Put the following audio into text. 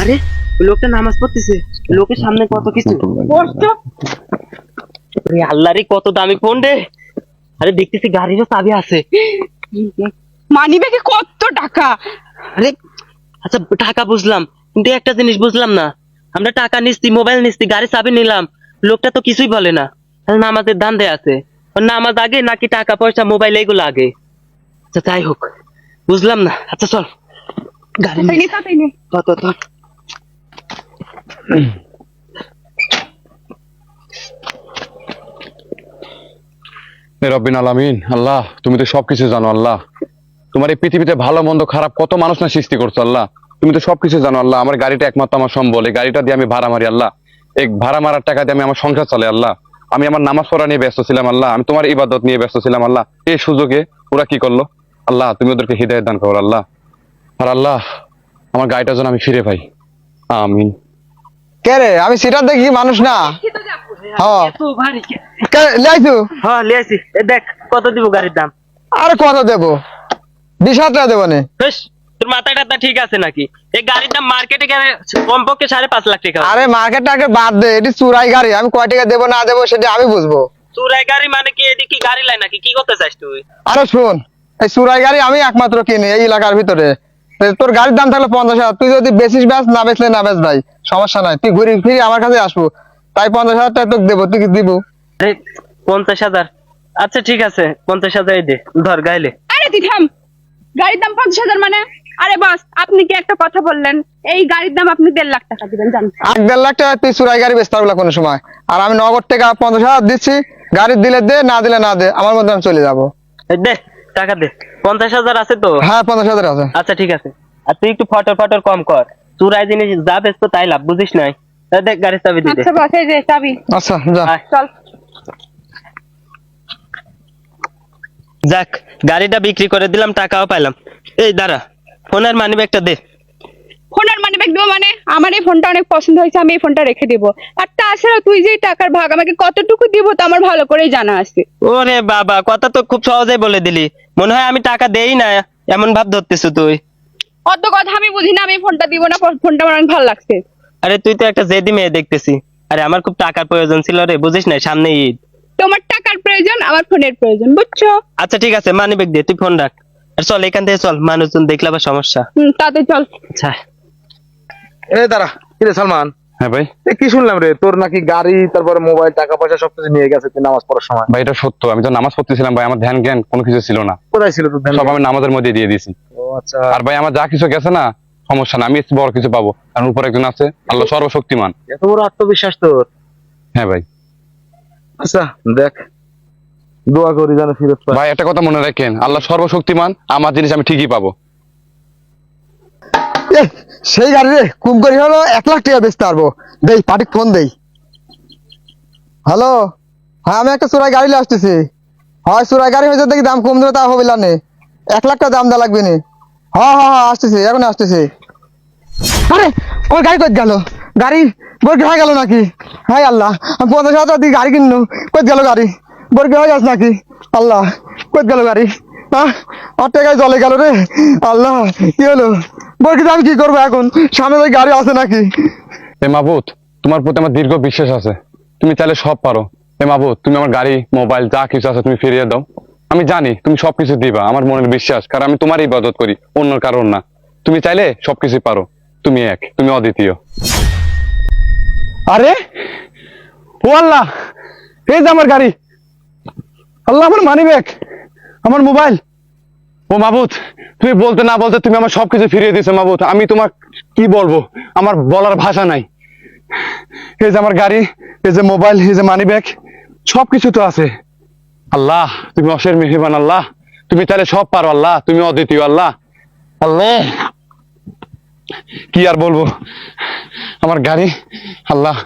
আরে লোকটা নামাজ পড়তেছে। লোকের সামনে কত কিছু? বসতো আল্লাহ রে কত দামি ফোন রে। আরে দেখতেছি গাড়িরও চাবি আছে। মানি ব্যাগে কত টাকা? আরে আচ্ছা টাকা বুঝলাম কিন্তু একটা জিনিস বুঝলাম না। আমরা টাকা নিচ্ছি মোবাইল নিচ্ছি গাড়ি চাবি নিলাম। লোকটা তো কিছুই বলে না। তাহলে নামাজের দান দেয় আছে নামাজ আগে নাকি টাকা পয়সা মোবাইল এগুলো আগে? আচ্ছা যাই হোক। বুঝলাম না। আচ্ছা চল। গাড়ি তাই নে, তাই নে। তো তো তো এ রব্বিন আলামিন আল্লাহ তুমি তো সবকিছু জানো আল্লাহ। তোমার এই পৃথিবীতে ভালো মন্দ খারাপ কত মানুষ না সৃষ্টি করছ আল্লাহ। তুমি তো সবকিছু জানো আল্লাহ। আমার গাড়িটা একমাত্র আমার সম্বল। এই গাড়িটা দিয়ে আমি ভাড়া মারি আল্লাহ। এই ভাড়া মারার টাকা দিয়ে আমি আমার সংসার চলে আল্লাহ। আমি আমার নামাজ পড়া নিয়ে ব্যস্ত ছিলাম আল্লাহ। আমি তোমার ইবাদত নিয়ে ব্যস্ত ছিলাম আল্লাহ। এই সুযোগে ওরা কি করল? আল্লাহ তুমি ওদেরকে হৃদয় দান করো আল্লাহ। আর আল্লাহ আমার গাড়িটা যেন আমি ফিরে পাই। আমিন। কে রে? আমি সিটার দেখি মানুষ না। হ্যাঁ লাইছু হ্যাঁ দেখ কত দিব গাড়ির দাম? আরে কত দেবো? বিশ হাজার টাকা দেবো নে। বেশ তোর ঠিক আছে নাকি? এই গাড়ির দাম মার্কেটে গেলে কমপক্ষে সাড়ে পাঁচ লাখ টাকা আরে মার্কেট টাকে বাদ দে এটি চুরাই গাড়ি। আমি কয় টাকা দেবো না দেবো সেটা আমি বুঝব। চুরাই গাড়ি মানে কি? এদিকে কি গাড়ি লাই নাকি? কি করতে চাস তুই? আরে শোন এই চুরাই গাড়ি আমি একমাত্র কিনি এই এলাকার ভিতরে। তোর গাড়ির দাম থাকলে পঞ্চাশ হাজার। তুই যদি বেচিস ব্যাস না বেচলে না বেচ ভাই। সমস্যা নাই। তুই ঘুরি ফিরে আমার কাছে আসব। তাই পঞ্চাশ হাজার টাকা তোকে দেবো তুই কি দিব পঞ্চাশ হাজার। আচ্ছা ঠিক আছে। পঞ্চাশ হাজারই দে ধর গাইলে। আরে তুই থাম। গাড়ির দাম পঞ্চাশ হাজার মানে? আরে বাস আপনি কি একটা কথা বললেন? এই গাড়ির দাম আপনি দেড় লাখ টাকা দিবেন জান। এক দেড় লাখ টাকা তুই চুরাই গাড়ি বেচতে পারব কোনো সময়। আর আমি নগদ টাকা পঞ্চাশ হাজার দিচ্ছি। গাড়ি দিলে দে না দিলে না দে আমার মধ্যে আমি চলে যাব। এই দে। টাকা দে। পঞ্চাশ হাজার আছে তো? হ্যাঁ পঞ্চাশ হাজার আছে। আচ্ছা ঠিক আছে। আর তুই একটু ফটর ফটর কম কর। চুরাই জিনিস যা বেচতো তাই লাভ বুঝিস নাই? দেখ গাড়ির চাবি দিতে আচ্ছা বসে যে চাবি। আচ্ছা যা। চল। যাক গাড়িটা বিক্রি করে দিলাম টাকাও পাইলাম। এই দাঁড়া ফোনের মানি ব্যাগটা দে। ফোনের মানে ব্যাগ দেবো মানে? আমার এই ফোনটা অনেক পছন্দ হয়েছে আমি এই ফোনটা রেখে দেবো। আর তাছাড়া তুই যে টাকার ভাগ আমাকে কতটুকু দিব তো আমার ভালো করেই জানা আছে। ওরে বাবা কথা তো খুব সহজেই বলে দিলি। মনে হয় আমি টাকা দেই না এমন ভাব ধরতেছ তুই। অত কথা আমি বুঝি না আমি ফোনটা দিব না ফোনটা আমার অনেক ভালো লাগছে। আরে তুই তো একটা জেদি মেয়ে দেখতেছি। আরে আমার খুব টাকার প্রয়োজন ছিল রে বুঝিস না সামনে ঈদ। তোমার টাকার প্রয়োজন আমার ফোনের প্রয়োজন বুঝছ? আচ্ছা ঠিক আছে মানি ব্যাগ দে তুই ফোন রাখ। আর চল এখান থেকে চল মানুষজন দেখলে আবার সমস্যা। হুম তাতে চল। আচ্ছা। এ দাঁড়া কিরে সালমান? হ্যাঁ ভাই। কি শুনলাম রে? তোর নাকি গাড়ি তারপরে মোবাইল টাকা পয়সা সবকিছু নিয়ে গেছে তুই নামাজ পড়ার সময়। ভাই এটা সত্য। আমি তো নামাজ পড়তেছিলাম ভাই আমার ধ্যান জ্ঞান কোনো কিছু ছিল না। কোথায় ছিল তোর ধ্যান? সব আমি নামাজের মধ্যে দিয়ে দিয়েছি। আচ্ছা। আর ভাই আমার যা কিছু গেছে না সমস্যা না আমি বড় কিছু পাবো। কারণ উপর একজন আছে আল্লাহ সর্বশক্তিমান। এত বড় আত্মবিশ্বাস তোর? হ্যাঁ ভাই। আচ্ছা দেখ। দোয়া করি যেন ফিরত ভাই একটা কথা মনে রাখেন আল্লাহ সর্বশক্তিমান আমার জিনিস আমি ঠিকই পাবো। সেই গাড়ি রে, কুম করি হলো এক লাখ টাকা বেচতে পারব। দেই পাটিক ফোন দেই। হ্যালো? হ্যাঁ আমি একটা চোরাই গাড়ি আসতেছি। হয়, চোরাই গাড়ি হয়েছে দেখি দাম কম দেবে তা হবে না এক লাখ টাকা দাম দেওয়া লাগবে নি। হ্যাঁ হ্যাঁ হ্যাঁ আসতেছি এখন আসতেছি। আরে ওর গাড়ি কত গেল? গাড়ি বর্গে হয়ে গেল নাকি? হাই আল্লাহ, আমি পঞ্চাশ হাজার টাকা দিয়ে গাড়ি কিনলো কত গেল গাড়ি? বর্গে হয়ে গেছে নাকি? আল্লাহ কত গেল গাড়ি? হ্যাঁ আমার টাকায় জলে গেল রে। আল্লাহ, কি হলো? বর্গিতে আমি কি করব এখন? সামনে ওই গাড়ি আছে নাকি? এ মাবুত তোমার প্রতি আমার দীর্ঘ বিশ্বাস আছে। তুমি চাইলে সব পারো। এ মাবুত তুমি আমার গাড়ি মোবাইল যা কিছু আছে তুমি ফিরিয়ে দাও। আমি জানি তুমি সবকিছু দিবা আমার মনের বিশ্বাস কারণ আমি তোমারই ইবাদত করি অন্য কারণ না। তুমি চাইলে সবকিছু পারো। তুমি এক তুমি অদ্বিতীয়। আরে? ও আল্লাহ এই যে আমার গাড়ি। আল্লাহ আমার মানি ব্যাগ আমার মোবাইল। ও মাবুত তুমি বলতে না বলতে তুমি আমার সবকিছু ফিরিয়ে দিছো মাবুত আমি তোমার কি বলব? আমার বলার ভাষা নাই। এই যে আমার গাড়ি, এই যে মোবাইল, এই যে মানি ব্যাগ সবকিছু তো আছে। আল্লাহ, তুমি অশের মেহমান আল্লাহ। তুমি তাহলে সব পারো আল্লাহ, তুমি অদ্বিতীয় আল্লাহ। আল্লাহ, কি আর বলব? আমার গাড়ি, আল্লাহ।